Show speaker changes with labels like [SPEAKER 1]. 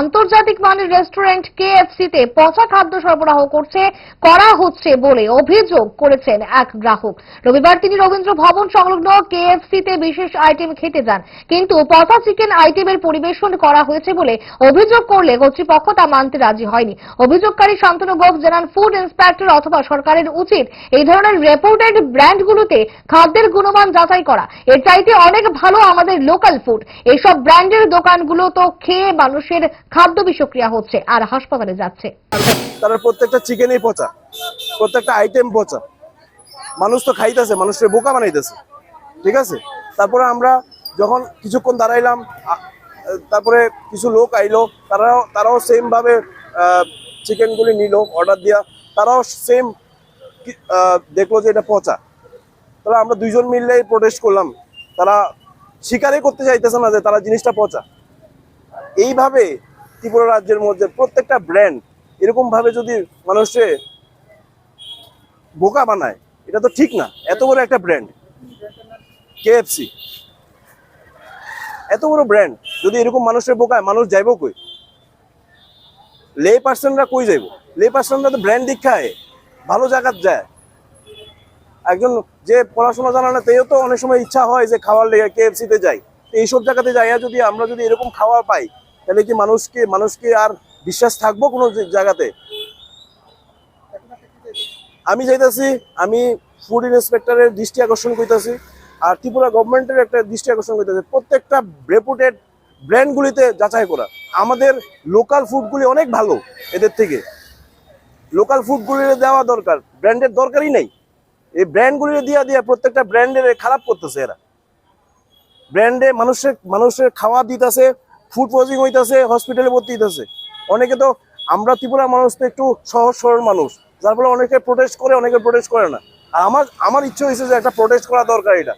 [SPEAKER 1] আন্তর্জাতিক মানের restaurant KFC তে পচা খাদ্য সরবরাহ করছে, করা হচ্ছে বলে অভিযোগ করেছেন এক গ্রাহক। রবিবার তিনি রবীন্দ্র ভবন সংলগ্ন কেএফসি তে বিশেষ আইটেম খেতে যান। কিন্তু পচা চিকেন আইটেমের পরিবেশন করা হয়েছে বলে অভিযোগ করলে কর্তৃপক্ষ তা মানতে রাজি হয়নি। অভিযোগকারী শান্তনু গোপ জানান, ফুড ইন্সপেক্টর অথবা সরকারের উচিত এই ধরনের রেপুটেড ব্র্যান্ডগুলোতে খাদ্যের গুণমান যাচাই করা। এর চাইতে অনেক ভালো আমাদের লোকাল ফুড। এইসব ব্র্যান্ডের দোকানগুলো তো খেয়ে মানুষের খাদ্য বিষক্রিয়া হচ্ছে আর হাসপাতালে যাচ্ছে।
[SPEAKER 2] তারা প্রত্যেকটা চিকেনই পচা, প্রত্যেকটা আইটেম পচা। মানুষ তো খাইতেছে, মানুষের বোকা বানাইতেছে। ঠিক আছে? তারপরে আমরা যখন কিছুক্ষণ দাঁড়াইলাম তারপরে কিছু লোক আইলো, তারাও তারাও সেম ভাবে চিকেনগুলি নিল অর্ডার দিয়া, তারাও সেম দেখল যে এটা পচা। তাহলে আমরা দুইজন মিললে প্রোটেস্ট করলাম। তারা স্বীকারই করতে চাইতেছে না যে তারা জিনিসটা পচা। এইভাবে ত্রিপুরা রাজ্যের মধ্যে প্রত্যেকটা ব্র্যান্ড এরকম ভাবে যদি মানুষে বোকা বানায়, এটা তো ঠিক না। এত বড় একটা ব্র্যান্ড কেএফসি এত বড় ব্র্যান্ড যদি এরকম মানুষের বোকায়, মানুষ যাইব কই? লে পার্সনরা কই যাইব? লে পার্সনরা তো ব্র্যান্ড দীক্ষায় ভালো জায়গাত যায়। একজন যে পড়াশোনা জানা না, তেও তো অনেক সময় ইচ্ছা হয় যে খাওয়ার লেগে কেএফসি তে যাই এইসব জায়গাতে যাইয়া যদি আমরা যদি এরকম খাওয়া পাই তাহলে কি মানুষকে মানুষকে আর বিশ্বাস থাকব কোনো জায়গাতে? আমি যাইতাছি, আমি ফুড ইন্সপেক্টরের দৃষ্টি আকর্ষণ করতেছি, আর ত্রিপুরা গভর্নমেন্টের একটা দৃষ্টি আকর্ষণ করতেছে। প্রত্যেকটা রেপুটেড ব্র্যান্ডগুলিতে যাচাই করা। আমাদের লোকাল ফুডগুলি অনেক ভালো এদের থেকে। লোকাল ফুডগুলি দেওয়া দরকার ব্র্যান্ডের দরকারই নেই। এই ব্র্যান্ডগুলি দিয়া দিয়া প্রত্যেকটা ব্র্যান্ডের খারাপ করতেছে এরা। ব্র্যান্ডে মানুষের মানুষের খাওয়া দিতেছে ফুড পয়জিং হইতেছে হসপিটালে ভর্তি হইতেছে। অনেকে তো, আমরা ত্রিপুরা মানুষ তো একটু সহজ সরল মানুষ, যার ফলে অনেকে প্রোটেস্ট করে, অনেকে প্রোটেস্ট করে না। আর আমার আমার ইচ্ছে হয়েছে যে একটা প্রোটেস্ট করা দরকার এটা।